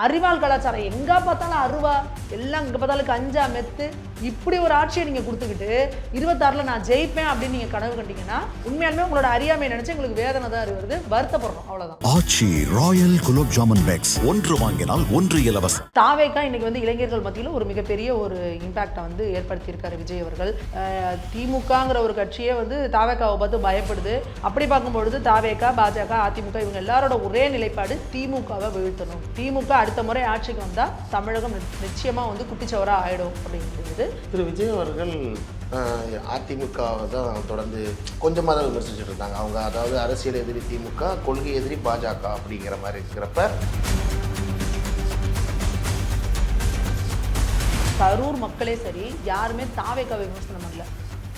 அறிவால் கலாச்சாரம். எங்க பார்த்தாலும் அருவா எல்லாம் இங்க பார்த்தாலும் கஞ்சா மெத்து. இப்படி ஒரு ஆட்சியை நீங்க கொடுத்துக்கிட்டு இருபத்தாறுல நான் ஜெயிப்பேன் அப்படின்னு நீங்க கனவு கண்டீங்கன்னா உண்மையாலுமே உங்களோட அறியாமை நினைச்சு உங்களுக்கு வேதனை தான் வருது வருத்தப்படணும். அவ்வளவுதான். Aachi royal gulab jamun packs. ஒன்று வாங்கினால் ஒன்று இலவசம். தாவேக்கா இன்னைக்கு வந்து இளைஞர்கள் மத்தியில் ஒரு மிகப்பெரிய ஒரு இம்பாக்டை வந்து ஏற்படுத்தியிருக்காரு விஜய் அவர்கள். திமுகங்கிற ஒரு கட்சியே வந்து தாவேக்காவை பார்த்து பயப்படுது. அப்படி பார்க்கும்பொழுது தாவேக்கா பாஜக அதிமுக இவங்க எல்லாரோட ஒரே நிலைப்பாடு திமுகவை வீழ்த்தணும். திமுக அடுத்த முறை ஆட்சிக்கு வந்தால் தமிழகம் நி- நிச்சயமா வந்து குட்டிச்சவரா ஆயிடும் அப்படிங்கிறது திரு விஜய் அவர்கள் அதிமுகவை தான் தொடர்ந்து கொஞ்சமாக தான் விமர்சிச்சுட்டு இருந்தாங்க. அவங்க அதாவது அரசியல் எதிரி திமுக கொள்கை எதிரி பாஜக அப்படிங்கிற மாதிரி இருக்கிறப்ப கரூர் மக்களே சரி யாருமே தாவேக்காவை விமர்சனம் பண்ணல.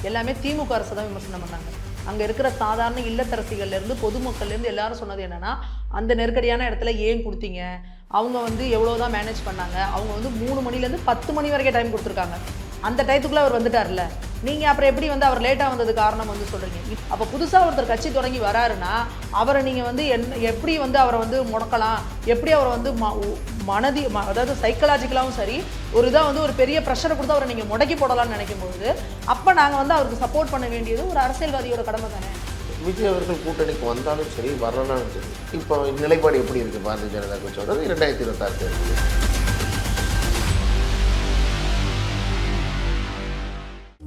எல்லாமே திமுக அரசை தான் விமர்சனம் பண்ணாங்க. அங்க இருக்கிற சாதாரண இல்லத்தரசிகள்ல இருந்து பொதுமக்கள்ல இருந்து எல்லாரும் சொன்னது என்னன்னா அந்த நெருக்கடியான இடத்துல ஏன் கொடுத்தீங்க? அவங்க வந்து எவ்வளோ தான் மேனேஜ் பண்ணாங்க அவங்க வந்து மூணு மணிலேருந்து பத்து மணி வரைக்கும் டைம் கொடுத்துருக்காங்க. அந்த டைத்துக்குள்ளே அவர் வந்துட்டார்ல நீங்கள் அப்புறம் எப்படி வந்து அவர் லேட்டாக வந்தது காரணம் வந்து சொல்கிறீங்க அப்போ புதுசாக ஒருத்தர் கட்சி தொடங்கி வராருன்னா அவரை நீங்கள் வந்து என்ன எப்படி வந்து அவரை வந்து முடக்கலாம் எப்படி அவரை வந்து ம- மனதி ம- அதாவது சைக்கலாஜிக்கலாகவும் சரி ஒரு இதாக வந்து ஒரு பெரிய ப்ரெஷரை கொடுத்து அவரை நீங்கள் முடக்கி போடலாம்னு நினைக்கும் பொழுது அப்போ நாங்கள் வந்து அவருக்கு சப்போர்ட் பண்ண வேண்டியது ஒரு அரசியல்வாதியோட கடமை தானே. விஜய் அவர்கள் கூட்டணிக்கு வந்தாலும் சரி வரலனாலும் சரி இப்போ நிலைப்பாடு எப்படி இருக்குது பாரதிய ஜனதா கட்சியோட இரண்டாயிரத்தி இருபத்தாறு தேர்தல்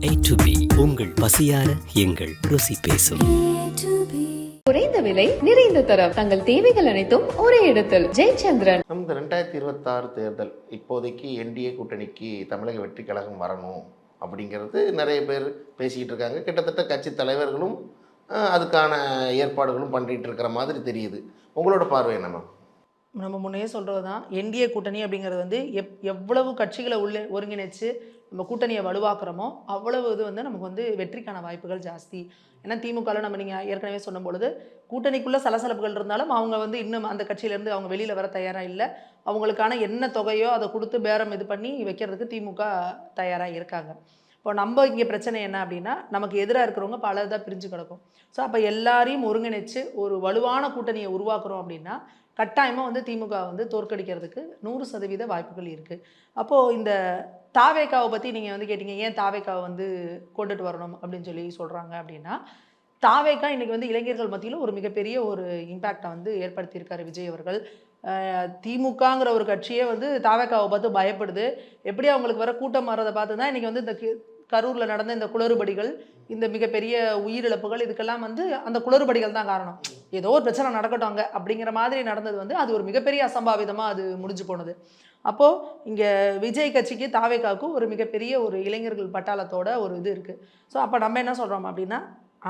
A to B உங்கள் பசியார எங்கள் ருசி பேசும். குறைந்த விலை நிறைந்த தரம். தங்கள் தேவைகள் அனைத்தும் ஒரே இடத்தில். ஜெயச்சந்திரன். நம்ம இந்த ரெண்டாயிரத்தி இருபத்தாறு தேர்தல் இப்போதைக்கு என்டிஏ கூட்டணிக்கு தமிழக வெற்றி கழகம் வரணும் அப்படிங்கிறது நிறைய பேர் பேசிக்கிட்டு இருக்காங்க. கிட்டத்தட்ட கட்சி தலைவர்களும் அதுக்கான ஏற்பாடுகளும் பண்ணிட்டு இருக்கிற மாதிரி தெரியுது. உங்களோட பார்வை என்ன மேம்? நம்ம முன்னையே சொல்கிறது தான் என்டிஏ கூட்டணி அப்படிங்கிறது வந்து எப் எவ்வளவு கட்சிகளை உள்ளே ஒருங்கிணைச்சு நம்ம கூட்டணியை வலுவாக்குறோமோ அவ்வளவு இது வந்து நமக்கு வந்து வெற்றிக்கான வாய்ப்புகள் ஜாஸ்தி. ஏன்னா திமுகவில் நம்ம நீங்கள் ஏற்கனவே சொன்ன பொழுது கூட்டணிக்குள்ளே சலசலப்புகள் இருந்தாலும் அவங்க வந்து இன்னும் அந்த கட்சியிலேருந்து அவங்க வெளியில் வர தயாராக இல்லை. அவங்களுக்கான என்ன தொகையோ அதை கொடுத்து பேரம் இது பண்ணி வைக்கிறதுக்கு திமுக தயாராக இருக்காங்க. இப்போ நம்ம இங்கே பிரச்சனை என்ன அப்படின்னா நமக்கு எதிராக இருக்கிறவங்க பலதாக பிரிஞ்சு கிடக்கும். ஸோ அப்போ எல்லாரையும் ஒருங்கிணைச்சு ஒரு வலுவான கூட்டணியை உருவாக்குறோம் அப்படின்னா கட்டாயமாக வந்து திமுக வந்து தோற்கடிக்கிறதுக்கு நூறு சதவீத வாய்ப்புகள் இருக்குது அப்போது இந்த தாவேக்காவை பற்றி நீங்கள் வந்து கேட்டீங்க ஏன் தாவேக்காவை வந்து கொண்டுட்டு வரணும் அப்படின்னு சொல்லி சொல்கிறாங்க அப்படின்னா தாவேக்கா இன்றைக்கி வந்து இளைஞர்கள் மத்தியில் ஒரு மிகப்பெரிய ஒரு இம்பேக்டை வந்து ஏற்படுத்தியிருக்காரு விஜய் அவர்கள். திமுகங்கிற ஒரு கட்சியே வந்து தாவேக்காவை பார்த்து பயப்படுது. எப்படி அவங்களுக்கு வர கூட்டம் வர்றதை பார்த்து தான் இன்றைக்கி வந்து இந்த கி- கரூரில் நடந்த இந்த குளறுபடிகள் இந்த மிகப்பெரிய உயிரிழப்புகள் இதுக்கெல்லாம் வந்து அந்த குளறுபடிகள் தான் காரணம். ஏதோ ஒரு பிரச்சனை நடக்கட்டும் அங்கே அப்படிங்கிற மாதிரி நடந்தது வந்து அது ஒரு மிகப்பெரிய அசம்பாவிதமாக அது முடிஞ்சு போனது. அப்போது இங்கே விஜய் கட்சிக்கு தாவேக்காவுக்கும் ஒரு மிகப்பெரிய ஒரு இளைஞர்கள் பட்டாளத்தோட ஒரு இது இருக்குது ஸோ அப்போ நம்ம என்ன சொல்கிறோம் அப்படின்னா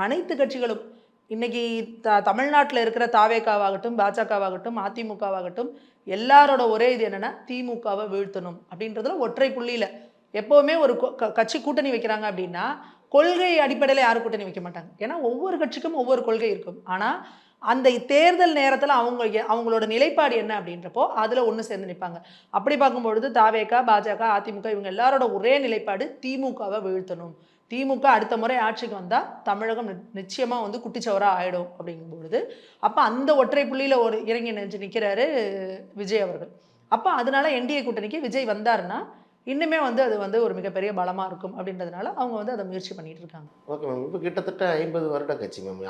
அனைத்து கட்சிகளும் இன்றைக்கி த தமிழ்நாட்டில் இருக்கிற தாவேக்காவாகட்டும் பாஜகவாகட்டும் அதிமுகவாகட்டும் எல்லாரோட ஒரே இது என்னென்னா திமுகவை வீழ்த்தணும் அப்படின்றதுல ஒற்றை புள்ளியில் எப்போவுமே ஒரு கொ- க- கட்சி கூட்டணி வைக்கிறாங்க அப்படின்னா கொள்கை அடிப்படையில் யாரும் கூட்டணி வைக்க மாட்டாங்க. ஏன்னா ஒவ்வொரு கட்சிக்கும் ஒவ்வொரு கொள்கை இருக்கும். ஆனால் அந்த தேர்தல் நேரத்தில் அவங்க அவங்களோட நிலைப்பாடு என்ன அப்படின்றப்போ அதில் ஒன்று சேர்ந்து நிற்பாங்க அப்படி பார்க்கும்பொழுது தாவேகா பாஜக அதிமுக இவங்க எல்லாரோட ஒரே நிலைப்பாடு திமுகவை வீழ்த்தணும். திமுக அடுத்த முறை ஆட்சிக்கு வந்தால் தமிழகம் நி- வந்து குட்டிச்சவராக ஆகிடும் அப்படிங்கும் பொழுது அப்போ அந்த ஒற்றை புள்ளியில் ஒரு இறங்கி நினைஞ்சு நிற்கிறாரு விஜய் அவர்கள். அப்போ அதனால என்டிஏ கூட்டணிக்கு விஜய் வந்தாருன்னா இன்னுமே வந்து அது வந்து ஒரு மிகப்பெரிய பலமா இருக்கும் அப்படின்றதுனால அவங்க வந்து அதை முயற்சி பண்ணிட்டு இருக்காங்க. Okay ma'am. இப்போ கிட்டத்தட்ட ஐம்பது வருட கட்சி மேம்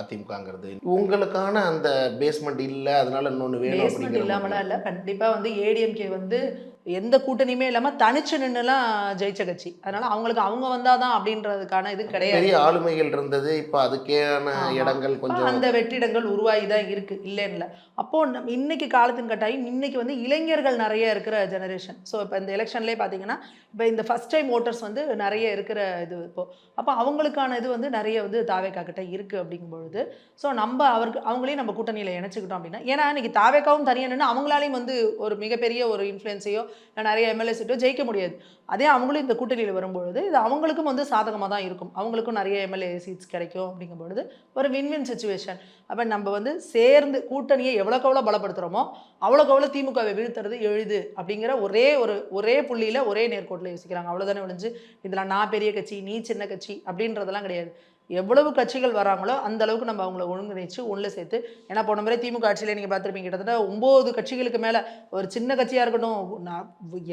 அதிமுகங்கிறது. உங்களுக்கான அந்த பேஸ்மெண்ட் இல்லை அதனால இன்னொன்று வேணும் பேஸ்மெண்ட் இல்லாமலாம். இல்லை. கண்டிப்பா வந்து ஏடிஎம்கே வந்து எந்த கூட்டணியுமே இல்லாம தனிச்சு நின்னுலாம் ஜெயிச்ச கட்சி. அதனால அவங்களுக்கு அவங்க வந்தாதான் அப்படின்றதுக்கான இது கிடையாது. பெரிய ஆளுமைகள் இருந்தது. இப்போ அதுக்கேயான ஆமா. இடங்கள் கொஞ்சம் அந்த வெற்றிடங்கள் உருவாகி தான் இருக்கு. இல்லைன்னு இல்லை அப்போ இன்னைக்கு காலத்தின் கட்டாயம் இன்னைக்கு வந்து இளைஞர்கள் நிறைய இருக்கிற ஜெனரேஷன் ஸோ இப்போ இந்த எலெக்ஷன்லேயே பார்த்தீங்கன்னா இப்போ இந்த ஃபர்ஸ்ட் டைம் ஓட்டர்ஸ் வந்து நிறைய இருக்கிற இது இப்போ. அப்போ அவங்களுக்கான இது வந்து நிறைய வந்து தாவேக்கா கிட்ட இருக்கு அப்படிங்கும் பொழுது ஸோ நம்ம அவருக்கு அவங்களையும் நம்ம கூட்டணியில் இணைச்சிக்கிட்டோம் அப்படின்னா ஏன்னா இன்னைக்கு தாவேக்காவும் தனியாக நின்று அவங்களாலையும் வந்து ஒரு மிகப்பெரிய ஒரு இன்ஃப்ளூயன்ஸையோ நிறைய எம்எல்ஏ சீட்டோ ஜெயிக்க முடியாது. அதே அவங்களும் இந்த கூட்டணியில் வரும்பொழுது இது அவங்களுக்கும் வந்து சாதகமாக தான் இருக்கும். அவங்களுக்கும் நிறைய எம்எல்ஏ சீட்ஸ் கிடைக்கும் அப்படிங்கும் பொழுது ஒரு வின்வின் சுச்சுவேஷன் அப்போ நம்ம வந்து சேர்ந்து கூட்டணியை எவ்வளோக்கு எவ்வளோ பலப்படுத்துகிறோமோ அவ்வளோக்கு எவ்வளோ திமுகவை வீழ்த்துறது எழுது அப்படிங்கிற ஒரே ஒரு ஒரே புள்ளியில் ஒரே நேர்கோட்டில் யோசிக்கிறாங்க. அவ்வளோதானே ஒழிஞ்சு இதில் நான் பெரிய கட்சி நீ சின்ன கட்சி அப்படின்றதெல்லாம் கிடையாது. எவ்வளவு கட்சிகள் வராங்களோ அந்த அளவுக்கு நம்ம அவங்கள ஒருங்கிணைச்சு ஒன்றில் சேர்த்து. ஏன்னா போன முறை திமுக ஆட்சியில் நீங்கள் பார்த்துருப்பீங்க கிட்டத்தட்ட ஒம்பது கட்சிகளுக்கு மேலே ஒரு சின்ன கட்சியாக இருக்கட்டும் நான்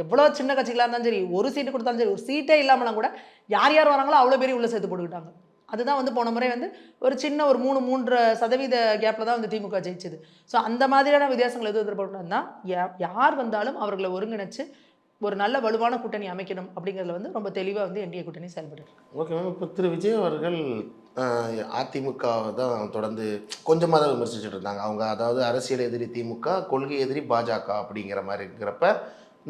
எவ்வளோ சின்ன கட்சிகளாக இருந்தாலும் சரி ஒரு சீட்டு கொடுத்தாலும் சரி ஒரு சீட்டே இல்லாமலாம் கூட யார் யார் வராங்களோ அவ்வளோ பேரையும் உள்ளே சேர்த்து போட்டுக்கிட்டாங்க. அதுதான் வந்து போன முறை வந்து ஒரு சின்ன ஒரு மூணு மூன்று சதவீத கேப்பில் தான் வந்து திமுக ஜெயிச்சது. ஸோ அந்த மாதிரியான வித்தியாசங்கள் எதுவும் எதிர்பார்க்கணும்னா யார் வந்தாலும் அவர்களை ஒருங்கிணைச்சு ஒரு நல்ல வலுவான கூட்டணி அமைக்கணும் அப்படிங்கிறதுல வந்து ரொம்ப தெளிவாக வந்து என்டிஏ கூட்டணி செயல்படுது ஓகே மேம். இப்போ திரு விஜய் அவர்கள் அதிமுகவை தான் தொடர்ந்து கொஞ்சமாக தான் விமர்சிச்சுட்டு இருந்தாங்க. அவங்க அதாவது அரசியல் எதிரி திமுக கொள்கை எதிரி பாஜக அப்படிங்கிற மாதிரி இருக்கிறப்ப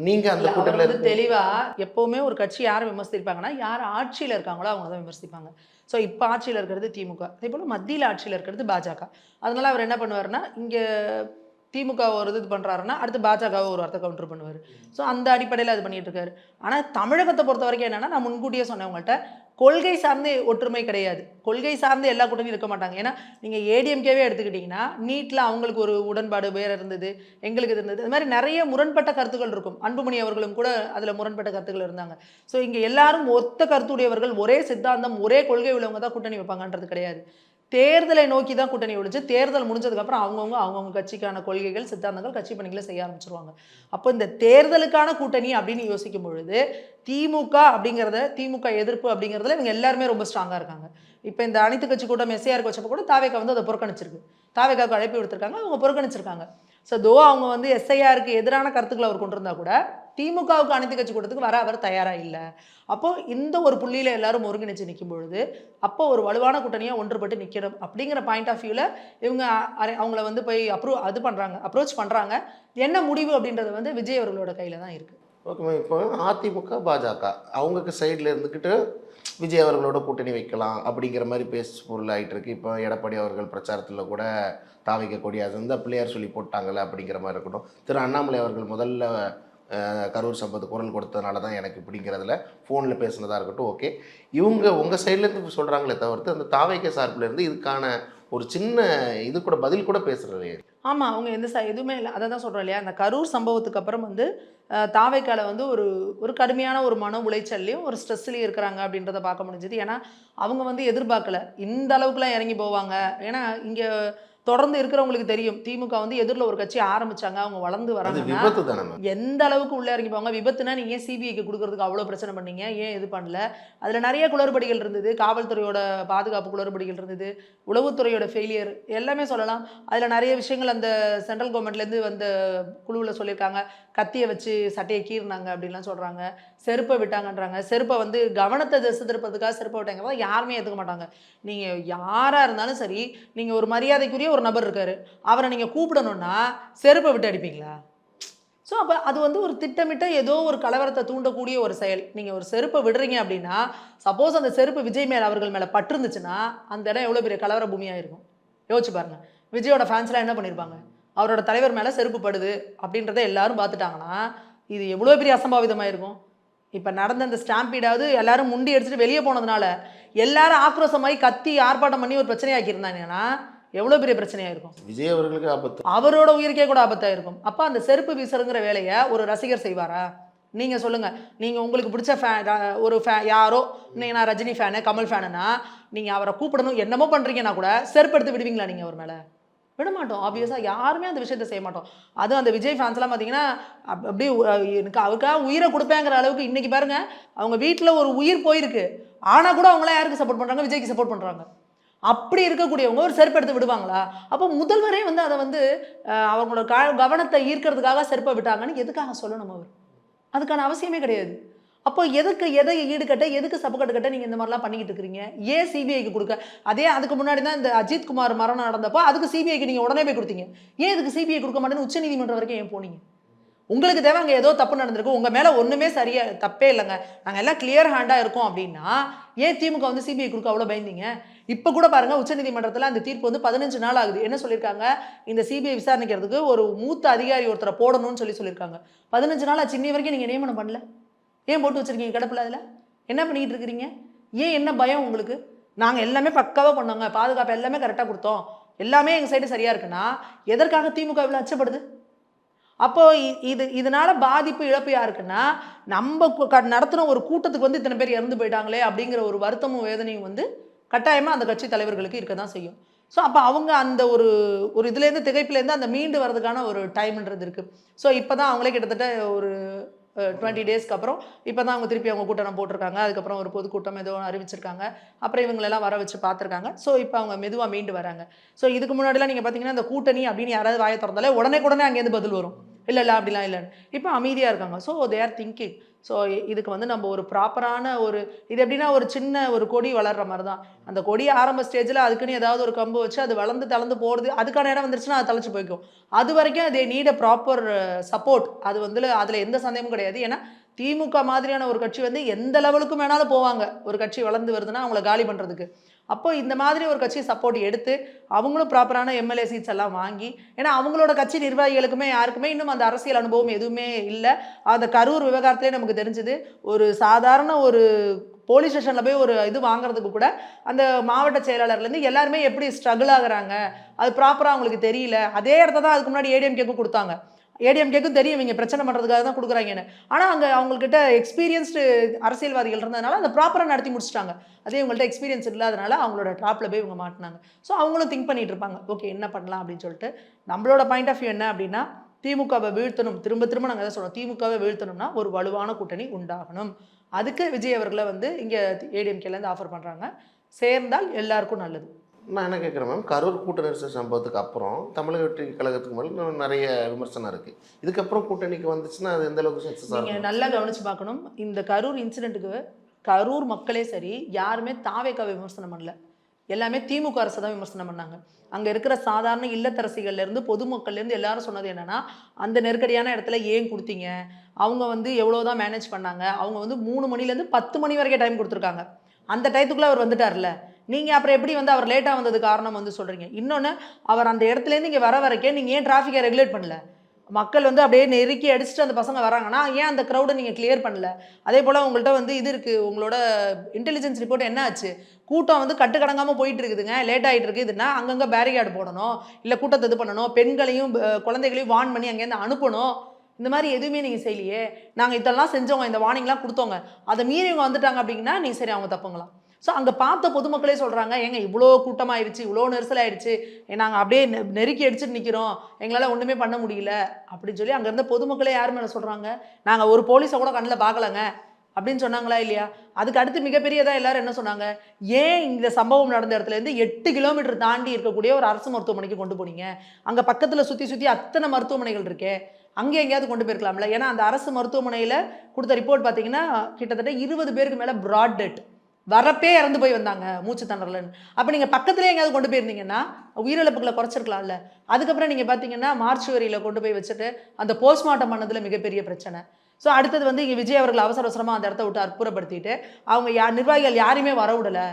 நீங்கள் அந்த கூட்டணியில் வந்து தெளிவா எப்பவுமே ஒரு கட்சி யாரை விமர்சிப்பாங்கன்னா யார் ஆட்சியில் இருக்காங்களோ அவங்க தான் விமர்சிப்பாங்க. ஸோ இப்போ ஆட்சியில் இருக்கிறது திமுக. அதே போல் மத்தியில் ஆட்சியில் இருக்கிறது பாஜக. அதனால அவர் என்ன பண்ணுவாருன்னா இங்கே திமுக ஒரு இது பண்ணுறாருன்னா அடுத்து பாஜகவை ஒரு வார்த்தை கவுண்டர் பண்ணுவார். ஸோ அந்த அடிப்படையில் அது பண்ணிகிட்டு இருக்காரு ஆனால் தமிழகத்தை பொறுத்த வரைக்கும் என்னென்னா நான் முன்கூட்டியே சொன்னேன் உங்கள்கிட்ட கொள்கை சார்ந்து ஒற்றுமை கிடையாது. கொள்கை சார்ந்து எல்லா கூட்டணியும் இருக்க மாட்டாங்க. ஏன்னா நீங்கள் ஏடிஎம்கேவே எடுத்துக்கிட்டிங்கன்னா நீட்டில் அவங்களுக்கு ஒரு உடன்பாடு வேறு இருந்தது எங்களுக்கு இது இருந்தது. இது மாதிரி நிறைய முரண்பட்ட கருத்துக்கள் இருக்கும். அன்புமணி அவர்களும் கூட அதில் முரண்பட்ட கருத்துக்கள் இருந்தாங்க. ஸோ இங்கே எல்லாரும் ஒத்த கருத்துடையவர்கள் ஒரே சித்தாந்தம் ஒரே கொள்கை உள்ளவங்க தான் கூட்டணி வைப்பாங்கன்றது கிடையாது. தேர்தலை நோக்கி தான் கூட்டணி ஒழிச்சு தேர்தல் முடிஞ்சதுக்கப்புறம் அவங்கவுங்க அவங்கவுங்க கட்சிக்கான கொள்கைகள் சித்தாந்தங்கள் கட்சி பணிகளை செய்ய ஆரம்பிச்சிருவாங்க. அப்போ இந்த தேர்தலுக்கான கூட்டணி அப்படின்னு யோசிக்கும் பொழுது திமுக அப்படிங்கிறத திமுக எதிர்ப்பு அப்படிங்கிறதுல இவங்க எல்லாருமே ரொம்ப ஸ்ட்ராங்காக இருக்காங்க. இப்போ இந்த அனைத்து கட்சி கூட்டம் எஸ்ஏஆர் வச்சப்போ கூட தாவேக்கா வந்து அதை புறக்கணிச்சிருக்கு. தாவேக்காவுக்கு அழைப்பு விடுத்திருக்காங்க அவங்க புறக்கணிச்சிருக்காங்க. ஸோ தோ அவங்க வந்து எஸ்ஐஆருக்கு எதிரான கருத்துக்களை அவர் கொண்டு இருந்தா கூட திமுகவுக்கு அனைத்து கட்சி கூட்டத்துக்கு வர அவர் தயாராக இல்லை. அப்போது இந்த ஒரு புள்ளியில் எல்லாரும் ஒருங்கிணைச்சு நிற்கும் பொழுது அப்போ ஒரு வலுவான கூட்டணியாக ஒன்றுபட்டு நிற்கணும் அப்படிங்கிற பாயிண்ட் ஆஃப் வியூவில் இவங்க அரை- அவங்கள வந்து போய் அப்ரூவ் அது பண்ணுறாங்க அப்ரோச் பண்ணுறாங்க என்ன முடிவு அப்படின்றது வந்து விஜய் அவர்களோட கையில் தான் இருக்குது ஓகே இப்போ அதிமுக பாஜக அவங்களுக்கு சைடில் இருந்துக்கிட்டு விஜய் அவர்களோட கூட்டணி வைக்கலாம் அப்படிங்கிற மாதிரி பேசு பொருள் ஆகிட்டு இருக்கு. இப்போ எடப்பாடி அவர்கள் பிரச்சாரத்தில் கூட தாவிக்க கொடி அது வந்து பிள்ளையார் சொல்லி போட்டாங்கல்ல அப்படிங்கிற மாதிரி இருக்கட்டும். திரு அண்ணாமலை அவர்கள் முதல்ல கரூர் சம்பத்து குரல் கொடுத்ததுனால தான் எனக்கு பிடிங்கிறதுல ஃபோனில் பேசுனதாக இருக்கட்டும் ஓகே இவங்க உங்கள் சைட்லேருந்து சொல்கிறாங்களே தவிர்த்து அந்த தாவைக்க சார்பிலேருந்து இதுக்கான ஒரு சின்ன இது கூட பதில் கூட பேசுகிறது ஆமாம் அவங்க எந்த ச எதுவுமே இல்லை. அதை தான் சொல்கிறோம் இல்லையா? அந்த கரூர் சம்பவத்துக்கு அப்புறம் வந்து தாவைக்கால வந்து ஒரு ஒரு கடுமையான ஒரு மன உளைச்சல்லையும் ஒரு ஸ்ட்ரெஸ்லையும் இருக்கிறாங்க அப்படின்றத பார்க்க முடிஞ்சுது. ஏன்னா அவங்க வந்து எதிர்பார்க்கல. இந்த அளவுக்குலாம் இறங்கி போவாங்க. ஏன்னா இங்கே தொடர்ந்து இருக்கிறவங்களுக்கு தெரியும். திமுக வந்து எதிரில் ஒரு கட்சி ஆரம்பிச்சாங்க. அவங்க வளர்ந்து வராங்க. எந்த அளவுக்கு உள்ளே இறங்கி போவாங்க? விபத்துனா நீங்கள் ஏன் சிபிஐக்கு கொடுக்கறதுக்கு அவ்வளோ பிரச்சனை பண்ணீங்க? ஏன் இது பண்ணல? அதில் நிறைய குளறுபடிகள் இருந்தது. காவல்துறையோட பாதுகாப்பு குளறுபடிகள் இருந்தது. உளவுத்துறையோட ஃபெயிலியர் எல்லாமே சொல்லலாம். அதில் நிறைய விஷயங்கள் அந்த சென்ட்ரல் கவர்மெண்ட்லேருந்து வந்த குழுவில் சொல்லியிருக்காங்க. கத்தியை வச்சு சட்டையை கீறினாங்க அப்படின்லாம் சொல்கிறாங்க செருப்பை விட்டாங்கன்றாங்க. செருப்பை வந்து கவனத்தை திசை திருப்பதுக்காக செருப்பை விட்டாங்க. யாருமே ஏற்றுக்க மாட்டாங்க. நீங்கள் யாராக இருந்தாலும் சரி நீங்கள் ஒரு மரியாதைக்குரிய ஒரு நபர் இருக்காரு. அவரை நீங்கள் கூப்பிடணுன்னா செருப்பை விட்டு அடிப்பீங்களா? ஸோ அப்போ அது வந்து ஒரு திட்டமிட்ட ஏதோ ஒரு கலவரத்தை தூண்டக்கூடிய ஒரு செயல். நீங்கள் ஒரு செருப்பை விடுறீங்க அப்படின்னா சப்போஸ் அந்த செருப்பு விஜய் மேல் அவர்கள் மேலே பட்டிருந்துச்சுன்னா அந்த இடம் எவ்வளோ பெரிய கலவர பூமியாக இருக்கும்? யோசிச்சு பாருங்கள் விஜயோட ஃபேன்ஸ்லாம் என்ன பண்ணியிருப்பாங்க அவரோட தலைவர் மேலே செருப்பு படுது அப்படின்றத எல்லாரும் பார்த்துட்டாங்கன்னா இது எவ்வளோ பெரிய அசம்பாவிதமாக இருக்கும்? இப்போ நடந்த அந்த ஸ்டாம்பீடாவது எல்லாரும் முண்டி அடிச்சுட்டு வெளியே போனதுனால எல்லாரும் ஆக்ரோஷமாகி கத்தி ஆர்ப்பாட்டம் பண்ணி ஒரு பிரச்சனையாக்கியிருந்தாங்கன்னா எவ்வளோ பெரிய பிரச்சனையாக இருக்கும் விஜய் அவர்களுக்கு ஆபத்து. அவரோட உயிருக்கே கூட ஆபத்தாக இருக்கும் அப்போ அந்த செருப்பு வீசுறங்கிற வேலையை ஒரு ரசிகர் செய்வாரா? நீங்கள் சொல்லுங்கள் நீங்கள் உங்களுக்கு பிடிச்ச ஃபே ஒரு ஃபே யாரோ நீங்கள் நான் ரஜினி ஃபேனு கமல் ஃபேனுனா நீங்கள் அவரை கூப்பிடணும் என்னமோ பண்ணுறீங்கன்னா கூட செருப்பு எடுத்து விடுவீங்களா நீங்கள் அவர் மேலே? விட மாட்டோம் ஆப்வியஸாக யாருமே அந்த விஷயத்த செய்ய மாட்டோம். அதுவும் அந்த விஜய் ஃபேன்ஸ்லாம் பார்த்தீங்கன்னா அப்- அப்படியே எனக்கு அவருக்காக உயிரை கொடுப்பேங்கிற அளவுக்கு இன்றைக்கி பாருங்க அவங்க வீட்டில் ஒரு உயிர் போயிருக்கு. ஆனால் கூட அவங்களாம் யாருக்கு சப்போர்ட் பண்ணுறாங்க விஜய்க்கு சப்போர்ட் பண்ணுறாங்க அப்படி இருக்கக்கூடியவங்க ஒரு செருப்பு எடுத்து விடுவாங்களா? அப்போ முதல்வரே வந்து அதை வந்து அவங்களோட க கவனத்தை ஈர்க்கிறதுக்காக செருப்பை விட்டாங்கன்னு எதுக்காக சொல்லணும் அவர்? அதுக்கான அவசியமே கிடையாது. அப்போ எதுக்கு எதை ஈடுகட்ட எதுக்கு சப்பக்கட்டு கட்ட நீங்கள் இந்த மாதிரிலாம் பண்ணிக்கிட்டு இருக்கிறீங்க? ஏன் சிபிஐக்கு கொடுக்க? அதே அதுக்கு முன்னாடி தான் இந்த அஜித் குமார் மரணம் நடந்தப்போ அதுக்கு சிபிஐக்கு நீங்கள் உடனே போய் கொடுத்தீங்க. ஏன் இதுக்கு சிபிஐ கொடுக்க மாட்டேன்னு உச்சநீதிமன்றம் வரைக்கும் ஏன் போனீங்க? உங்களுக்கு தேவை அங்கே ஏதோ தப்பு நடந்திருக்கு. உங்கள் மேலே ஒன்றுமே சரியா தப்பே இல்லைங்க. நாங்கள் எல்லாம் கிளியர் ஹேண்டாக இருக்கோம் அப்படின்னா ஏன் திமுக வந்து சிபிஐ கொடுக்க அவ்வளோ பயந்தீங்க? இப்போ கூட பாருங்க உச்சநீதிமன்றத்தில் அந்த தீர்ப்பு வந்து பதினஞ்சு நாள் ஆகுது. என்ன சொல்லியிருக்காங்க? இந்த சிபிஐ விசாரணைக்கிறதுக்கு ஒரு மூத்த அதிகாரி ஒருத்தரை போடணும்னு சொல்லி சொல்லியிருக்காங்க. பதினஞ்சு நாள் ஆச்சு. வரைக்கும் நீங்கள் நியமனம் பண்ணல? ஏன் போட்டு வச்சிருக்கீங்க கிடப்பில் அதில்? என்ன பண்ணிக்கிட்டு இருக்கிறீங்க? ஏன் என்ன பயம் உங்களுக்கு? நாங்கள் எல்லாமே பக்காவாக பண்ணோங்க. பாதுகாப்பு எல்லாமே கரெக்டாக கொடுத்தோம். எல்லாமே எங்கள் சைடு சரியாக இருக்குன்னா எதற்காக திமுக இவ்வளோ அச்சப்படுது? அப்போ இது இதனால பாதிப்பு இழப்பு யாருக்குன்னா நம்ம நடத்தின க- நடத்துன ஒரு கூட்டத்துக்கு வந்து இத்தனை பேர் இறந்து போயிட்டாங்களே அப்படிங்கிற ஒரு வருத்தமும் வேதனையும் வந்து கட்டாயமாக அந்த கட்சி தலைவர்களுக்கு இருக்க தான் செய்யும். ஸோ அப்போ அவங்க அந்த ஒரு ஒரு இதுலேருந்து திகைப்புலேருந்து அந்த மீண்டு வர்றதுக்கான ஒரு டைம்ன்றது இருக்குது ஸோ இப்போ தான் அவங்களே கிட்டத்தட்ட ஒரு டுவெண்ட்டி டேஸ்க்கு அப்புறம். இப்போ தான் அவங்க திருப்பி அவங்க கூட்டணம் போட்டிருக்காங்க. அதுக்கப்புறம் ஒரு பொதுக்கூட்டம் ஏதோ அறிவிச்சிருக்காங்க. அப்புறம் இவங்களெல்லாம் வர வச்சு பார்த்துருக்காங்க. ஸோ இப்போ அவங்க மெதுவாக மீண்டு வராங்க. ஸோ இதுக்கு முன்னாடிலாம் நீங்கள் பார்த்தீங்கன்னா இந்த கூட்டணி அப்படின்னு யாராவது வாயை திறந்தாலே உடனே உடனே அங்கேருந்து பதில் வரும். இல்லை இல்லை அப்படிலாம் இல்லைன்னு. இப்போ அமைதியாக இருக்காங்க. So they are thinking so இதுக்கு வந்து நம்ம ஒரு ப்ராப்பரான ஒரு இது எப்படின்னா ஒரு சின்ன ஒரு கொடி வளர்கிற மாதிரி தான் அந்த கொடி ஆரம்ப ஸ்டேஜில் அதுக்குன்னு ஏதாவது ஒரு கம்பு வச்சு அது வளர்ந்து தளர்ந்து போகிறது அதுக்கான இடம் வந்துருச்சுன்னா அது தலைச்சு போய்க்கும். அது வரைக்கும் they need a proper support அது வந்து அதில் எந்த சந்தேகமும் கிடையாது. ஏன்னா திமுக மாதிரியான ஒரு கட்சி வந்து எந்த லெவலுக்கும் வேணாலும் போவாங்க. ஒரு கட்சி வளர்ந்து வருதுன்னா அவங்கள காலி பண்ணுறதுக்கு அப்போ இந்த மாதிரி ஒரு கட்சி சப்போர்ட் எடுத்து அவங்களும் ப்ராப்பரான எம்எல்ஏ சீட்ஸ் எல்லாம் வாங்கி ஏன்னா அவங்களோட கட்சி நிர்வாகிகளுக்குமே யாருக்குமே இன்னும் அந்த அரசியல் அனுபவம் எதுவுமே இல்லை. அந்த கரூர் விவகாரத்திலே நமக்கு தெரிஞ்சது ஒரு சாதாரண ஒரு போலீஸ் ஸ்டேஷனில் போய் ஒரு இது வாங்குறதுக்கு கூட அந்த மாவட்ட செயலாளர்லேருந்து எல்லாருமே எப்படி ஸ்ட்ரகிள் ஆகுறாங்க அது ப்ராப்பராக அவங்களுக்கு தெரியல. அதே இடத்த தான் அதுக்கு முன்னாடி ஏடிஎம்கேக்கு கொடுத்தாங்க. ஏடிஎம்கேக்கும் தெரியும் இவங்க பிரச்சனை பண்ணுறதுக்காக தான் கொடுக்குறாங்கன்னு. ஆனால் அங்கே அவங்கக்கிட்ட எக்ஸ்பீரியன்ஸ்டு அரசியல்வாதிகள் இருந்ததுனால அந்த ப்ராப்பராக நடத்தி முடிச்சிட்டாங்க. அதே இவங்கள்ட்ட எக்ஸ்பீரியன்ஸ் இல்லாதனால அவங்களோட ட்ராப்பில் போய் இவங்க மாட்டினாங்க. ஸோ அவங்களும் திங்க் பண்ணிகிட்டு இருப்பாங்க. ஓகே என்ன பண்ணலாம் அப்படின்னு சொல்லிட்டு. நம்மளோட பாயிண்ட் ஆஃப் வியூ என்ன அப்படின்னா திமுகவை வீழ்த்தணும். திரும்ப திரும்ப நாங்கள் தான் சொல்கிறோம் திமுகவை வீழ்த்தணும்னா ஒரு வலுவான கூட்டணி உண்டாகணும். அதுக்கு விஜய் அவர்களை வந்து இங்கே ஏடிஎம்கேலேருந்து ஆஃபர் பண்ணுறாங்க சேர்ந்தால் எல்லாருக்கும் நல்லது. நான் என்ன கேட்குறேன் மேம்? கரூர் கூட்ட நெரிசல் சம்பவத்துக்கு அப்புறம் தமிழக வெற்றி கழகத்துக்கு மேலே நிறைய விமர்சனம் இருக்குது இதுக்கப்புறம் கூட்டணிக்கு வந்துச்சுன்னா அது எந்த அளவுக்கு சக்ஸஸ் நீங்கள் ஆகும் நல்லா கவனிச்சு பார்க்கணும். இந்த கரூர் இன்சிடெண்ட்டுக்கு கரூர் மக்களே சரி யாருமே தாவேக்காவை விமர்சனம் பண்ணல. எல்லாமே திமுக அரசை தான் விமர்சனம் பண்ணாங்க. அங்கே இருக்கிற சாதாரண இல்லத்தரசிகள்லேருந்து பொதுமக்கள்லேருந்து எல்லாரும் சொன்னது என்னன்னா அந்த நெருக்கடியான இடத்துல ஏன் கொடுத்தீங்க? அவங்க வந்து எவ்வளோ தான் மேனேஜ் பண்ணாங்க? அவங்க வந்து மூணு மணிலேருந்து பத்து மணி வரைக்கும் டைம் கொடுத்துருக்காங்க. அந்த டயத்துக்குள்ளே அவர் வந்துட்டார்ல நீங்கள் அப்புறம் எப்படி வந்து அவர் லேட்டாக வந்தது காரணம் வந்து சொல்கிறீங்க இன்னொன்று அவர் அந்த இடத்துலேருந்து இங்கே வர வரைக்கும் நீங்கள் ஏன் டிராஃபிக்கை ரெகுலேட் பண்ணல? மக்கள் வந்து அப்படியே நெருக்கி அடிச்சுட்டு அந்த பசங்க வராங்கன்னா ஏன் அந்த க்ரௌடை நீங்கள் கிளியர் பண்ணல? அதே போல் உங்கள்கிட்ட வந்து இது இருக்குது உங்களோட இன்டெலிஜென்ஸ் ரிப்போர்ட் என்ன ஆச்சு? கூட்டம் வந்து கட்டுக்கடங்காமல் போயிட்டு இருக்குதுங்க. லேட் ஆகிட்டு இருக்குதுன்னா அங்கங்கே பேரிகார்டு போடணும். இல்லை கூட்டத்தை இது பண்ணணும். பெண்களையும் குழந்தைகளையும் வார்ன் பண்ணி அங்கேருந்து அனுப்பணும். இந்த மாதிரி எதுவுமே நீங்கள் செய்யலையே. நாங்கள் இதெல்லாம் செஞ்சவங்க இந்த வார்னிங்லாம் கொடுத்தோங்க அதை மீறி இவங்க வந்துட்டாங்க அப்படின்னா நீ சரி அவங்க தப்புங்களாம் ஸோ அங்கே பார்த்த பொதுமக்களே சொல்கிறாங்க ஏங்க இவ்வளோ கூட்டமாயிருச்சு இவ்வளோ நெரிசல் ஆயிடுச்சு நாங்கள் அப்படியே நெ- நெருக்கி அடிச்சுட்டு நிற்கிறோம் எங்களால் ஒன்றுமே பண்ண முடியல அப்படின்னு சொல்லி அங்கே இருந்த பொதுமக்களே யார் மேலே சொல்கிறாங்க நாங்கள் ஒரு போலீஸை கூட கண்ணில் பார்க்கலங்க அப்படின்னு சொன்னாங்களா இல்லையா? அதுக்கு அடுத்து மிகப்பெரியதாக எல்லாரும் என்ன சொன்னாங்க ஏன் இந்த சம்பவம் நடந்த இடத்துல இருந்து எட்டு கிலோமீட்டர் தாண்டி இருக்கக்கூடிய ஒரு அரசு மருத்துவமனைக்கு கொண்டு போனீங்க? அங்கே பக்கத்தில் சுற்றி சுற்றி அத்தனை மருத்துவமனைகள் இருக்கே அங்கே எங்கேயாவது கொண்டு போயிருக்கலாம்ல? ஏன்னா அந்த அரசு மருத்துவமனையில் கொடுத்த ரிப்போர்ட் பார்த்தீங்கன்னா கிட்டத்தட்ட இருபது பேருக்கு மேலே ப்ராட் டெட் வரப்பே இறந்து போய் வந்தாங்க மூச்சு திணறலன்னு அப்போ நீங்கள் பக்கத்துலேயே எங்கேயாவது கொண்டு போயிருந்தீங்கன்னா உயிரிழப்புகளை குறைச்சிருக்கலாம்ல. அதுக்கப்புறம் நீங்கள் பார்த்தீங்கன்னா மார்ச் வரியில் கொண்டு போய் வச்சுட்டு அந்த போஸ்ட்மார்ட்டம் பண்ணதில் மிகப்பெரிய பிரச்சனை. ஸோ அடுத்தது வந்து இங்கே விஜய் அவர்கள் அவசர அவசரமாக அந்த இடத்த விட்டு அற்புறப்படுத்திட்டு அவங்க யா நிர்வாகிகள் யாரையுமே வரவிடலை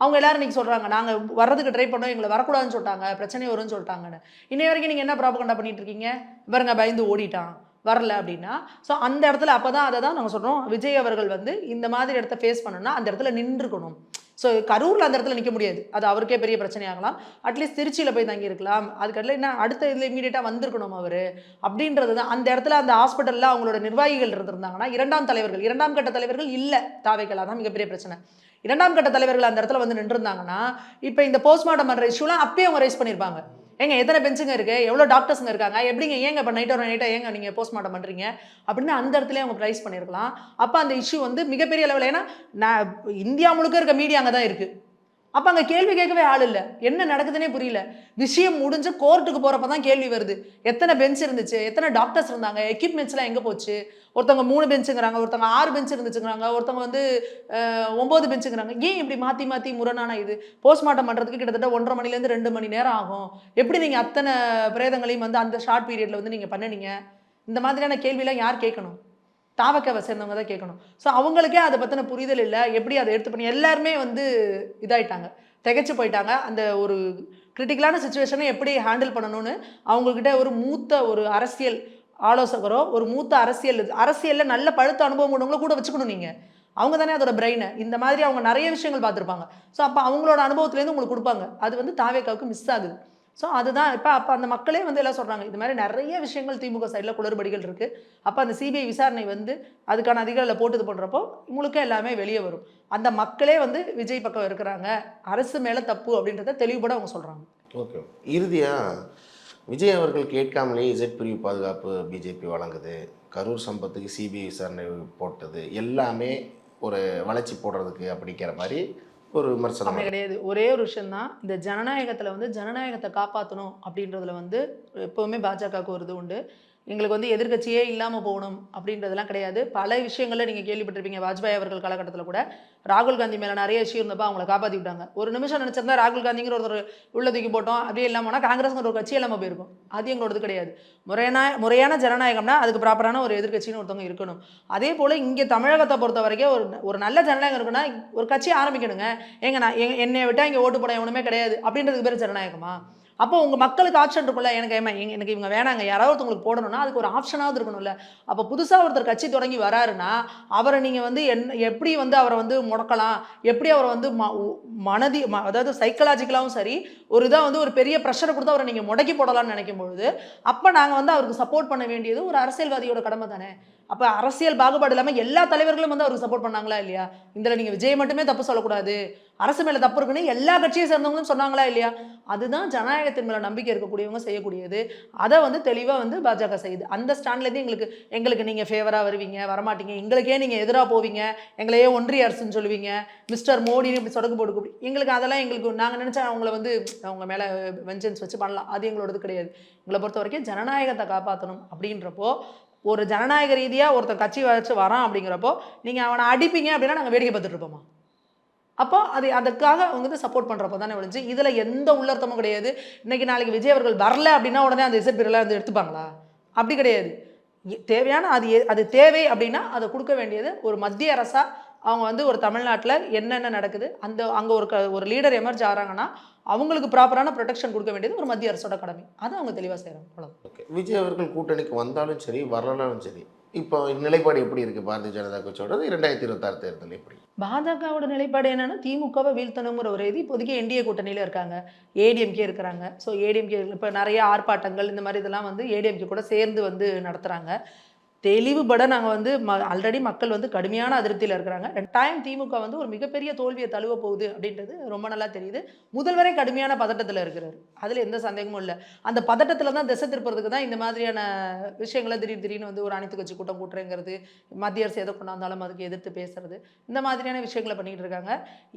அவங்க எல்லாரும் இன்னைக்கு சொல்கிறாங்க நாங்கள் வர்றதுக்கு ட்ரை பண்ணோம் எங்களை வரக்கூடாதுன்னு சொல்லிட்டாங்க பிரச்சனை வரும்னு சொல்லிட்டாங்கன்னு. இன்னை வரைக்கும் நீங்கள் என்ன ப்ராபகண்டா பண்ணிட்டு இருக்கீங்க? பாருங்க பயந்து ஓடிட்டான். வரல அப்படின்னா ஸோ அந்த இடத்துல அப்போ தான் அதை தான் நாங்கள் சொல்கிறோம் விஜய் அவர்கள் வந்து இந்த மாதிரி இடத்த ஃபேஸ் பண்ணணும்னா அந்த இடத்துல நின்றுக்கணும். ஸோ கரூரில் அந்த இடத்துல நிற்க முடியாது. அது அவருக்கே பெரிய பிரச்சனையாகலாம் அட்லீஸ்ட் திருச்சியில் போய் தங்கியிருக்கலாம் அதுக்கடல என்ன அடுத்த இதில் இமீடியட்டாக வந்திருக்கணும் அவர் அப்படின்றது தான். அந்த இடத்துல அந்த ஹாஸ்பிட்டலில் அவங்களோட நிர்வாகிகள் இருந்திருந்தாங்கன்னா இரண்டாம் தலைவர்கள் இரண்டாம் கட்ட தலைவர்கள் இல்லை. தாவைக்கலாம் தான் மிகப்பெரிய பிரச்சனை. இரண்டாம் கட்ட தலைவர்கள் அந்த இடத்துல வந்து நின்றுருந்தாங்கன்னா இப்போ இந்த போஸ்ட்மார்ட்டம் பண்ணுற இஷ்யூலாம் அப்பயே அவங்க ரைஸ் பண்ணியிருப்பாங்க ஏங்க எத்தனை பெஞ்சுங்க இருக்கு? எவ்வளோ டாக்டர்ஸுங்க இருக்காங்க? எப்படிங்க ஏங்க இப்போ நைட் ஒரு நைட்டாக ஏங்க நீங்கள் போஸ்ட்மார்ட்டம் பண்ணுறீங்க அப்படின்னு அந்த இடத்துல அவங்க ப்ரைஸ் பண்ணியிருக்கலாம் அப்போ அந்த இஷ்யூ வந்து மிகப்பெரிய அளவில் ஏன்னா நான் இந்தியா முழுக்க இருக்க மீடியா அங்கே தான் இருக்குது அப்போ அங்கே கேள்வி கேட்கவே ஆள் இல்லை. என்ன நடக்குதுன்னே புரியல. விஷயம் முடிஞ்சு கோர்ட்டுக்கு போகிறப்ப தான் கேள்வி வருது. எத்தனை பெஞ்ச் இருந்துச்சு? எத்தனை டாக்டர்ஸ் இருந்தாங்க? எக்யூப்மெண்ட்ஸ்லாம் எங்கே போச்சு? ஒருத்தவங்க மூணு பெஞ்சுங்கிறாங்க ஒருத்தவங்க ஆறு பெஞ்ச் இருந்துச்சுங்கிறாங்க ஒருத்தவங்க வந்து ஒம்பது பெஞ்சுங்கிறாங்க ஏன் இப்படி மாற்றி மாற்றி முரணான இது? போஸ்ட்மார்ட்டம் பண்ணுறதுக்கு கிட்டத்தட்ட ஒன்றரை மணிலேருந்து ரெண்டு மணி நேரம் ஆகும். எப்படி நீங்கள் அத்தனை பிரேதங்களையும் வந்து அந்த ஷார்ட் பீரியடில் வந்து நீங்கள் பண்ணுனீங்க? இந்த மாதிரியான கேள்வியெலாம் யார் கேட்கணும்? தாவக்காவை சேர்ந்தவங்க தான் கேட்கணும். ஸோ அவங்களுக்கே அதை பற்றின புரிதல் இல்லை. எப்படி அதை எடுத்து பண்ணி எல்லாருமே வந்து இதாயிட்டாங்க. திகைச்சு போயிட்டாங்க. அந்த ஒரு கிரிட்டிக்கலான சுச்சுவேஷனை எப்படி ஹேண்டில் பண்ணணும்னு அவங்கக்கிட்ட ஒரு மூத்த ஒரு அரசியல் ஆலோசகரோ ஒரு மூத்த அரசியல் அரசியலில் நல்ல பழுத்த அனுபவம் உள்ளவங்களும் கூட வச்சுக்கணும் நீங்கள் அவங்க தானே அதோட பிரெயினை இந்த மாதிரி அவங்க நிறைய விஷயங்கள் பார்த்துருப்பாங்க. ஸோ அப்போ அவங்களோட அனுபவத்துலேருந்து உங்களுக்கு கொடுப்பாங்க. அது வந்து தாவேக்காவுக்கு மிஸ் ஆகுது. ஸோ அதுதான். இப்போ அப்போ அந்த மக்களே வந்து எல்லாம் சொல்கிறாங்க இது மாதிரி நிறைய விஷயங்கள் திமுக சைடில் குளறுபடிகள் இருக்குது அப்போ அந்த சிபிஐ விசாரணை வந்து அதுக்கான அதிகாரில் போட்டு இது பண்ணுறப்போ முழுக்க எல்லாமே வெளியே வரும். அந்த மக்களே வந்து விஜய் பக்கம் இருக்கிறாங்க அரசு மேலே தப்பு அப்படின்றத தெளிவுபட அவங்க சொல்கிறாங்க ஓகே. இறுதியாக விஜய் அவர்கள் கேட்காமலே இசட் பிரிவு பாதுகாப்பு பிஜேபி வழங்குது கரூர் சம்பத்துக்கு சிபிஐ விசாரணை போட்டது எல்லாமே ஒரு வளர்ச்சி போடுறதுக்கு அப்படிங்கிற மாதிரி ஒரு விமர்சனம் அப்படி கிடையாது. ஒரே ஒரு விஷயம்தான். இந்த ஜனநாயகத்தில் வந்து ஜனநாயகத்தை காப்பாற்றணும் அப்படின்றதுல வந்து எப்போவுமே பாஜகவுக்கு ஒரு இது உண்டு. எங்களுக்கு வந்து எதிர்க்கட்சியே இல்லாமல் போகணும் அப்படின்றதெல்லாம் கிடையாது. பல விஷயங்களில் நீங்கள் கேள்விப்பட்டிருப்பீங்க வாஜ்பாய் அவர்கள் காலகட்டத்தில் கூட. ராகுல் காந்தி மேலே நிறைய இஷ்யூ இருந்தப்போ அவங்கள காப்பாற்றி விட்டாங்க. ஒரு நிமிஷம் நினச்சிருந்தா ராகுல் காந்திங்கிற ஒருத்தர் உள்ள தூக்கி போட்டோம். அப்படியே இல்லாமல் போனால் காங்கிரஸ்ங்கிற ஒரு கட்சி இல்லாமல் போயிருக்கும். அது எங்களோடது கிடையாது. முறையான முறையான ஜனநாயகம்னா அதுக்கு ப்ராப்பரான ஒரு எதிர்க்கட்சின்னு ஒருத்தவங்க இருக்கணும். அதே போல் இங்கே தமிழகத்தை பொறுத்த வரைக்கும் ஒரு ஒரு நல்ல ஜனநாயகம் இருக்குன்னா ஒரு கட்சி ஆரம்பிக்கணுங்க. எங்க நான் எங்க என்னை விட்டால் இங்கே ஓட்டு போட எவனுமே கிடையாது. அப்படின்றதுக்கு பேர் ஜனநாயகமா? அப்போ உங்கள் மக்களுக்கு ஆப்ஷன் இருக்கும்ல எனக்கு ஏமா எனக்கு இவங்க வேணாங்க யாராவது ஒருத்தவங்களுக்கு போடணும்னா அதுக்கு ஒரு ஆப்ஷனாவது இருக்கணும்ல. அப்போ புதுசாக ஒருத்தர் கட்சி தொடங்கி வராருன்னா அவரை நீங்கள் வந்து என்ன எப்படி வந்து அவரை வந்து முடக்கலாம் எப்படி அவரை வந்து ம மனதி ம அதாவது சைக்கலாஜிக்கலாகவும் சரி ஒரு இதாக வந்து ஒரு பெரிய ப்ரெஷரை கொடுத்து அவரை நீங்கள் முடக்கி போடலாம்னு நினைக்கும் பொழுது அப்போ நாங்கள் வந்து அவருக்கு சப்போர்ட் பண்ண வேண்டியது ஒரு அரசியல்வாதியோட கடமை தானே? அப்போ அரசியல் பாகுபாடு இல்லாமல் எல்லா தலைவர்களும் வந்து அவருக்கு சப்போர்ட் பண்ணாங்களா இல்லையா? இதில் நீங்கள் விஜய் மட்டுமே தப்பு சொல்லக்கூடாது அரசு மேலே தப்பு இருக்குன்னு எல்லா கட்சியை சேர்ந்தவங்களும் சொன்னாங்களா இல்லையா? அதுதான் ஜனநாயகத்தின் மேலே நம்பிக்கை இருக்கக்கூடியவங்க செய்யக்கூடியது. அதை வந்து தெளிவாக வந்து பாஜக செய்யுது. அந்த ஸ்டாண்ட்லேருந்து எங்களுக்கு எங்களுக்கு நீங்கள் ஃபேவராக வருவீங்க வரமாட்டீங்க எங்களுக்கே நீங்கள் எதிராக போவீங்க எங்களையே ஒன்றிய அரசுன்னு சொல்லுவீங்க மிஸ்டர் மோடின்னு இப்படி சொடக்கு போட்டு எங்களுக்கு அதெல்லாம் எங்களுக்கு நாங்கள் நினச்சா அவங்கள வந்து அவங்க மேலே வெஞ்சன்ஸ் வச்சு பண்ணலாம். அது எங்களோடது கிடையாது. எங்களை பொறுத்த வரைக்கும் ஜனநாயகத்தை காப்பாற்றணும் அப்படின்றப்போ ஒரு ஜனநாயக ரீதியாக ஒருத்தன் கட்சி வச்சு வரான் அப்படிங்கிறப்போ நீங்கள் அவனை அடிப்பீங்க அப்படின்னா நாங்கள் வேடிக்கை பார்த்துட்டு இருப்போமா? அப்போ அது அதுக்காக அவங்க வந்து சப்போர்ட் பண்ணுறப்போ தானே விழுந்துச்சு இதில் எந்த உள்ளர்த்தமும் கிடையாது. இன்னைக்கு நாளைக்கு விஜய் அவர்கள் வரல அப்படின்னா உடனே அந்த இசட் வந்து எடுத்துப்பாங்களா? அப்படி கிடையாது. தேவையான அது அது தேவை அப்படின்னா அதை கொடுக்க வேண்டியது ஒரு மத்திய அரசாக அவங்க வந்து ஒரு தமிழ்நாட்டில் என்னென்ன நடக்குது அந்த அங்கே ஒரு க ஒரு லீடர் எமர்ஜ் ஆகிறாங்கன்னா அவங்களுக்கு ப்ராப்பரான ப்ரொடெக்ஷன் கொடுக்க வேண்டியது ஒரு மத்திய அரசோட கடமை. அதை அவங்க தெளிவாக செய்கிறாங்க அவ்வளோ ஓகே. விஜய் அவர்கள் கூட்டணிக்கு வந்தாலும் சரி வரலனாலும் சரி இப்போ நிலைப்பாடு எப்படி இருக்குது பாரதிய ஜனதா கட்சியோடது? இரண்டாயிரத்தி இருபத்தாறு தேர்தல் எப்படி? பாஜகவோட நிலைப்பாடு என்னன்னா திமுகவை வீழ்த்தணுங்கிற ஒரு இது இப்போதைக்கு என்டிஏ கூட்டணியில் இருக்காங்க. ஏடிஎம்கே இருக்கிறாங்க. ஸோ ஏடிஎம்கே இப்போ நிறைய ஆர்ப்பாட்டங்கள் இந்த மாதிரி இதெல்லாம் வந்து ஏடிஎம்கே கூட சேர்ந்து வந்து நடத்துகிறாங்க தெளிவுபட நாங்கள் வந்து ம ஆல்ரெடி மக்கள் வந்து கடுமையான அதிருப்தியில் இருக்கிறாங்க. டைம் திமுக வந்து ஒரு மிகப்பெரிய தோல்வியை தழுவ போகுது அப்படின்றது ரொம்ப நல்லா தெரியுது. முதல்வரே கடுமையான பதட்டத்தில் இருக்கிறாரு. அதில் எந்த சந்தேகமும் இல்லை. அந்த பதட்டத்தில் தான் திசை திருப்புறதுக்கு தான் இந்த மாதிரியான விஷயங்களை திடீர் திடீர்னு வந்து ஒரு அனைத்து கட்சி கூட்டம் கூட்டுறேங்கிறது மத்திய அரசு எதை கொண்டாந்தாலும் அதுக்கு எதிர்த்து பேசுறது இந்த மாதிரியான விஷயங்களை பண்ணிகிட்டு இருக்காங்க.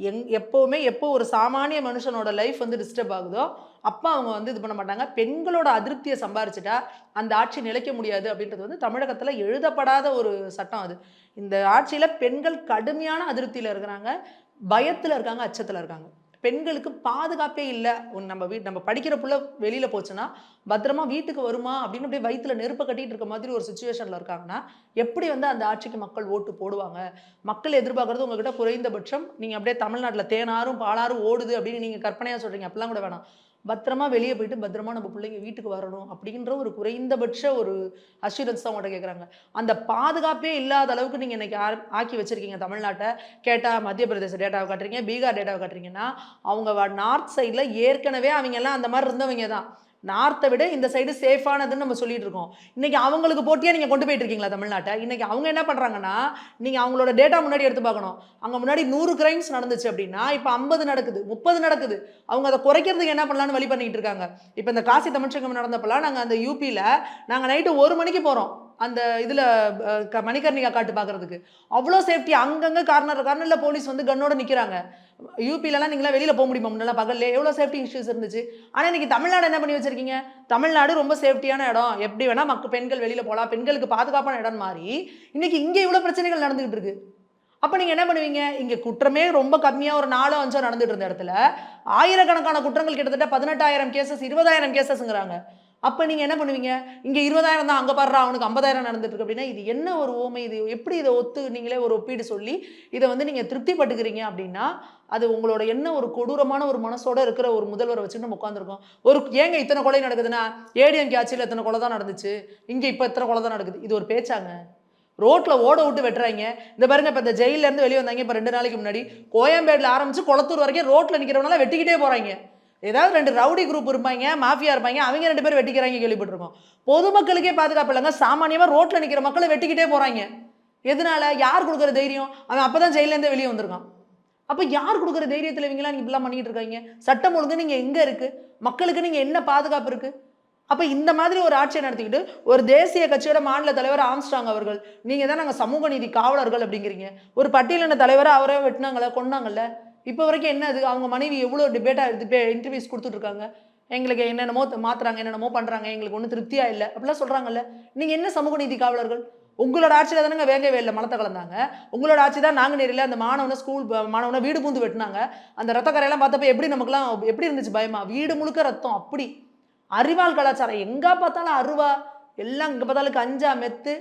எங் எப்போவுமே எப்போ ஒரு சாமானிய மனுஷனோட லைஃப் வந்து டிஸ்டர்ப் ஆகுதோ அப்போ அவங்க வந்து இது பண்ண மாட்டாங்க. பெண்களோட அதிருப்தியை சம்பாரிச்சிட்டா அந்த ஆட்சி நிலைக்க முடியாது அப்படின்றது வந்து தமிழகத்தில் எழுதப்படாத ஒரு சட்டம் அது. இந்த ஆட்சியில் பெண்கள் கடுமையான அதிருப்தியில் இருக்கிறாங்க. பயத்தில் இருக்காங்க அச்சத்தில் இருக்காங்க. பெண்களுக்கு பாதுகாப்பே இல்லை. நம்ம வீட் நம்ம படிக்கிற புள்ள வெளியில் போச்சுன்னா பத்திரமா வீட்டுக்கு வருமா அப்படின்னு அப்படியே வயிற்றுல நெருப்பை கட்டிட்டு இருக்க மாதிரி ஒரு சுச்சுவேஷனில் இருக்காங்கன்னா எப்படி வந்து அந்த ஆட்சிக்கு மக்கள் ஓட்டு போடுவாங்க? மக்கள் எதிர்பார்க்கறது உங்ககிட்ட குறைந்தபட்சம் நீங்கள் அப்படியே தமிழ்நாட்டில் தேனாரும் பாலாரும் ஓடுது அப்படின்னு நீங்கள் கற்பனையாக சொல்கிறீங்க அப்படிலாம் கூட வேணாம். பத்திரமா வெளியே போயிட்டு பத்திரமா நம்ம பிள்ளைங்க வீட்டுக்கு வரணும் அப்படின்ற ஒரு குறைந்தபட்ச ஒரு அஷூரன்ஸ் தான் உங்கள்கிட்ட கேட்குறாங்க அந்த பாதுகாப்பே இல்லாத அளவுக்கு நீங்கள் இன்னைக்கு ஆக்கி வச்சிருக்கீங்க தமிழ்நாட்டை. கேட்டால் மத்திய பிரதேச டேட்டாவை காட்டுறீங்க பீகார் டேட்டாவை காட்டுறீங்கன்னா அவங்க நார்த் சைடில் ஏற்கனவே அவங்க எல்லாம் அந்த மாதிரி இருந்தவங்க தான். நார்த்தை விட இந்த சைடு சேஃபானதுன்னு நம்ம சொல்லிட்டு இருக்கோம். இன்னைக்கு அவங்களுக்கு போட்டியாக நீங்கள் கொண்டு போயிட்டு இருக்கீங்களா தமிழ்நாட்டை? இன்னைக்கு அவங்க என்ன பண்ணுறாங்கன்னா நீங்கள் அவங்களோட டேட்டா முன்னாடி எடுத்து பார்க்கணும். அங்கே முன்னாடி நூறு கிரைம்ஸ் நடந்துச்சு அப்படின்னா இப்போ ஐம்பது நடக்குது முப்பது நடக்குது. அவங்க அதை குறைக்கிறதுக்கு என்ன பண்ணலாம்னு வழி பண்ணிகிட்டு இருக்காங்க. இப்போ இந்த காசி தமிழ்ச்சங்கம் நடந்தப்பெல்லாம் நாங்கள் அந்த யூபியில் நாங்கள் நைட்டு ஒரு மணிக்கு போகிறோம் அந்த இதில் மணிகர்ணிகா காட்டு பார்க்குறதுக்கு அவ்வளோ சேஃப்டி அங்கங்கே கார்னர் கார்னரில் போலீஸ் வந்து கன்னோட நிற்கிறாங்க யூபிலலாம் நீங்களாம் வெளியில் போக முடியுமா? முன்னெல்லாம் பகல்ல எவ்வளோ சேஃப்டி இஷ்யூஸ் இருந்துச்சு. ஆனால் இன்றைக்கி தமிழ்நாடு என்ன பண்ணி வச்சிருக்கீங்க? தமிழ்நாடு ரொம்ப சேஃப்டியான இடம். எப்படி வேணால் மக்க பெண்கள் வெளியில் போகலாம் பெண்களுக்கு பாதுகாப்பான இடம் மாறி இன்னைக்கு இங்கே இவ்வளோ பிரச்சனைகள் நடந்துகிட்டு இருக்கு. அப்போ நீங்கள் என்ன பண்ணுவீங்க? இங்கே குற்றமே ரொம்ப கம்மியாக ஒரு நாலோ அஞ்சோ நடந்துட்டு இருந்த இடத்துல ஆயிரக்கணக்கான குற்றங்கள் கிட்டத்தட்ட பதினெட்டாயிரம் கேசஸ் இருபதாயிரம் கேசஸ்ங்கிறாங்க அப்போ நீங்கள் என்ன பண்ணுவீங்க? இங்கே இருபதாயிரம் தான் அங்கே பாடுறா அவனுக்கு ஐம்பதாயிரம் நடந்துட்டுருக்கு அப்படின்னா இது என்ன ஒரு ஓமை? இது எப்படி இதை ஒத்து நீங்களே ஒரு ஒப்பீடு சொல்லி இதை வந்து நீங்கள் திருப்திப்பட்டுக்கிறீங்க அப்படின்னா அது உங்களோட என்ன ஒரு கொடூரமான ஒரு மனசோட இருக்கிற ஒரு முதல்வரை வச்சுட்டு நம்ம உட்காந்துருக்கோம் ஒரு ஏங்க இத்தனை கொலை நடக்குதுன்னா ஏடிஎம் ஆட்சியில் இத்தனை கொலை தான் நடந்துச்சு? இங்கே இப்போ இத்தனை கொலை தான் நடக்குது? இது ஒரு பேச்சாங்க. ரோட்டில் ஓட விட்டு வெட்டுறாங்க. இந்த பாருங்க இப்போ இந்த ஜெயிலேருந்து வெளியே வந்தாங்க இப்போ ரெண்டு நாளைக்கு முன்னாடி. கோயம்பேடில் ஆரம்பிச்சு குளத்தூர் வரைக்கும் ரோட்டில் நிற்கிறவனால வெட்டிக்கிட்டே போகிறாங்க ஏதாவது ரெண்டு ரவுடி குரூப் இருப்பாங்க மாஃபியா இருப்பாங்க அவங்க ரெண்டு பேரும் வெட்டிக்கிறாங்க கேள்விப்பட்டிருக்கோம். பொதுமக்களுக்கே பாதுகாப்பு இல்லைங்க சாமானியமாக ரோட்டில் நிற்கிற மக்களை வெட்டிக்கிட்டே போகிறாங்க எதனால? யார் கொடுக்குற தைரியம்? அவன் அப்போ தான் ஜெயிலேருந்தே வெளியே வந்திருக்கான். அப்போ யார் கொடுக்குற தைரியத்தில் இவங்களாம் நீங்கள் இப்படிலாம் பண்ணிக்கிட்டு இருக்காங்க? சட்டம் ஒழுங்கு நீங்கள் எங்கே இருக்குது மக்களுக்கு நீங்கள் என்ன பாதுகாப்பு இருக்குது அப்போ இந்த மாதிரி ஒரு ஆட்சியை நடத்திக்கிட்டு ஒரு தேசிய கட்சியோட மாநில தலைவர் ஆம்ஸ்டாங் அவர்கள் நீங்கள் தான் நாங்கள் சமூக நீதி காவலர்கள் அப்படிங்கிறீங்க. ஒரு பட்டியலின தலைவரை அவரே வெட்டினாங்களே கொன்னாங்கல்ல? இப்போ வரைக்கும் என்ன அது? அவங்க மனைவி எவ்வளோ டிபேட்டாக இது இன்டர்வியூஸ் கொடுத்துட்ருக்காங்க. எங்களுக்கு என்னென்னமோ மாற்றுறாங்க என்னென்னமோ பண்ணுறாங்க எங்களுக்கு ஒன்றும் திருப்தியாக இல்லை. அப்படிலாம் சொல்கிறாங்கல்ல நீங்கள் என்ன சமூக நீதி காவலர்கள்? உங்களோட ஆட்சியில் தானேங்க வேங்கவே இல்லை மலத்தை கலந்தாங்க. உங்களோட ஆட்சி தான் நாங்கள் நேரில் அந்த மாணவனை ஸ்கூல் மாணவனை வீடு பூந்து வெட்டினாங்க. அந்த ரத்தக்கரையெல்லாம் பார்த்தப்ப எப்படி நமக்குலாம் எப்படி இருந்துச்சு பயமா? வீடு முழுக்க ரத்தம் அப்படி. அறிவால் கலாச்சாரம். எங்கே பார்த்தாலும் அருவா எல்லாம் இங்கே பார்த்தாலும் கஞ்சா மெத்து.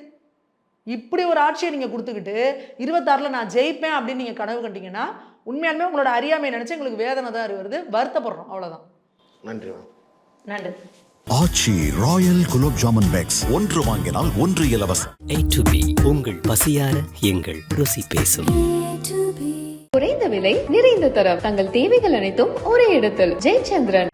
இப்படி ஒரு ஆட்சியை நீங்கள் கொடுத்துக்கிட்டு இருபத்தாறில் நான் ஜெயிப்பேன் அப்படின்னு நீங்கள் கனவு கண்டிங்கன்னா உண்மையாலுமே உங்களோட அறியாமை நினச்சி எங்களுக்கு வேதனை தான் வருது. வருத்தப்படுறோம். அவ்வளோதான் நன்றி மேம். நன்றி. Aachi royal gulab jamun packs. ஒன்று வாங்கினால் ஒன்று இலவசம். ஏ டு பி உங்கள் பசியார எங்கள் ருசி பேசும். குறைந்த விலை நிறைந்த தரம். தங்கள் தேவைகள் அனைத்தும் ஒரே இடத்தில். ஜெயச்சந்திரன்.